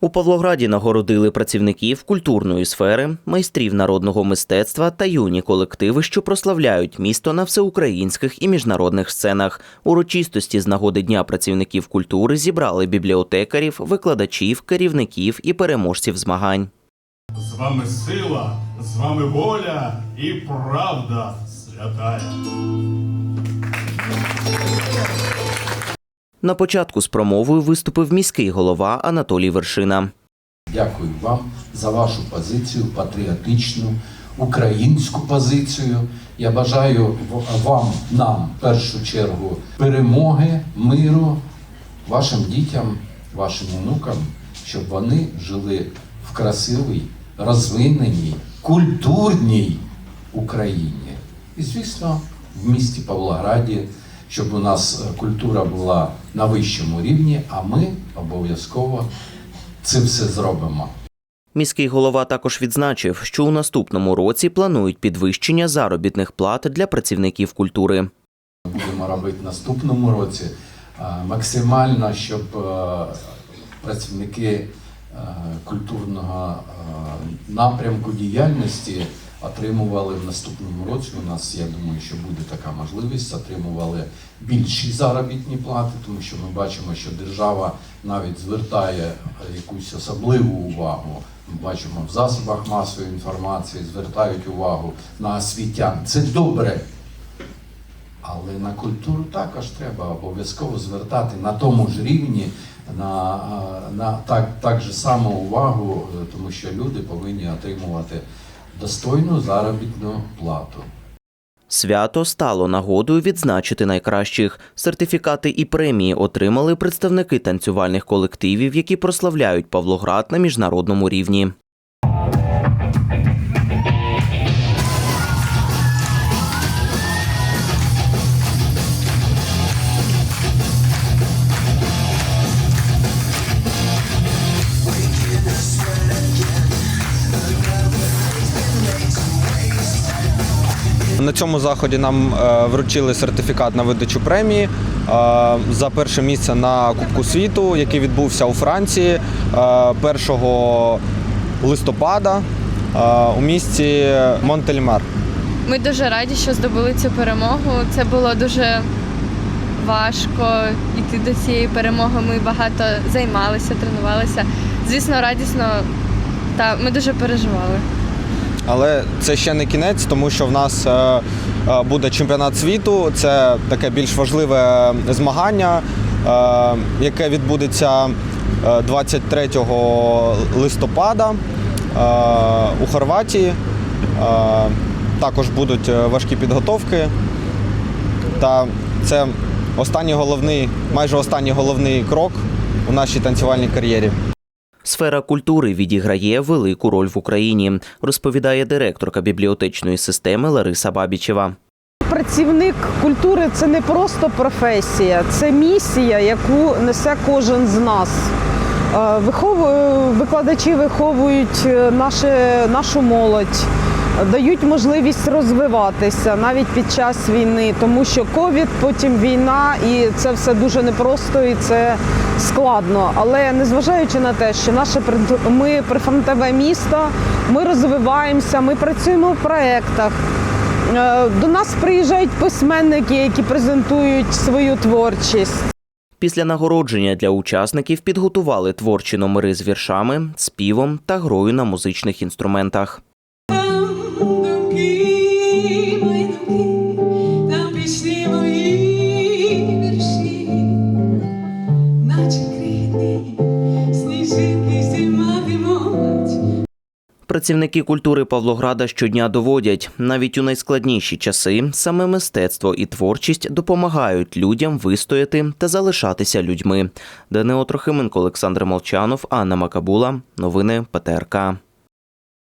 У Павлограді нагородили працівників культурної сфери, майстрів народного мистецтва та юні колективи, що прославляють місто на всеукраїнських і міжнародних сценах. Урочистості з нагоди Дня працівників культури зібрали бібліотекарів, викладачів, керівників і переможців змагань. З вами сила, з вами воля і правда святая. На початку з промовою виступив міський голова Анатолій Вершина. Дякую вам за вашу позицію, патріотичну, українську позицію. Я бажаю вам, нам, в першу чергу, перемоги, миру, вашим дітям, вашим онукам, щоб вони жили в красивій, розвиненій, культурній Україні. І, звісно, в місті Павлограді, щоб у нас е, культура була на вищому рівні, а ми обов'язково це все зробимо. Міський голова також відзначив, що у наступному році планують підвищення заробітних плат для працівників культури. Будемо робити в наступному році максимально, щоб е, працівники е, культурного е, напрямку діяльності отримували в наступному році. У нас, я думаю, що буде така можливість, отримували більші заробітні плати, тому що ми бачимо, що держава навіть звертає якусь особливу увагу. Ми бачимо в засобах масової інформації, звертають увагу на освітян. Це добре. Але на культуру також треба обов'язково звертати на тому ж рівні, на, на так, так же само увагу, е, тому що люди повинні отримувати достойну заробітну плату. Свято стало нагодою відзначити найкращих. Сертифікати і премії отримали представники танцювальних колективів, які прославляють Павлоград на міжнародному рівні. На цьому заході нам е, вручили сертифікат на видачу премії е, за перше місце на Кубку світу, який відбувся у Франції е, 1 листопада е, у місті Монтельмер. Ми дуже раді, що здобули цю перемогу. Це було дуже важко йти до цієї перемоги. Ми багато займалися, тренувалися. Звісно, радісно, та ми дуже переживали. Але це ще не кінець, тому що в нас е, е, буде чемпіонат світу. Це таке більш важливе змагання, е, яке відбудеться е, 23 листопада у Хорватії. Також будуть важкі підготовки. Та це останній головний, майже останній головний крок у нашій танцювальній кар'єрі. Сфера культури відіграє велику роль в Україні, розповідає директорка бібліотечної системи Лариса Бабічева. Працівник культури це не просто професія, це місія, яку несе кожен з нас. Е, Викладачі виховують е, наше, нашу молодь, дають можливість розвиватися навіть під час війни, тому що ковід, потім війна, і це все дуже непросто і це складно. Але незважаючи на те, що наше ми прифронтове місто, ми розвиваємося, ми працюємо в проєктах. Е, До нас приїжджають письменники, які презентують свою творчість. Після нагородження для учасників підготували творчі номери з віршами, співом та грою на музичних інструментах. Працівники культури Павлограда щодня доводять, навіть у найскладніші часи саме мистецтво і творчість допомагають людям вистояти та залишатися людьми. Данило Трохименко, Олександр Молчанов, Анна Макабула. Новини ПТРК.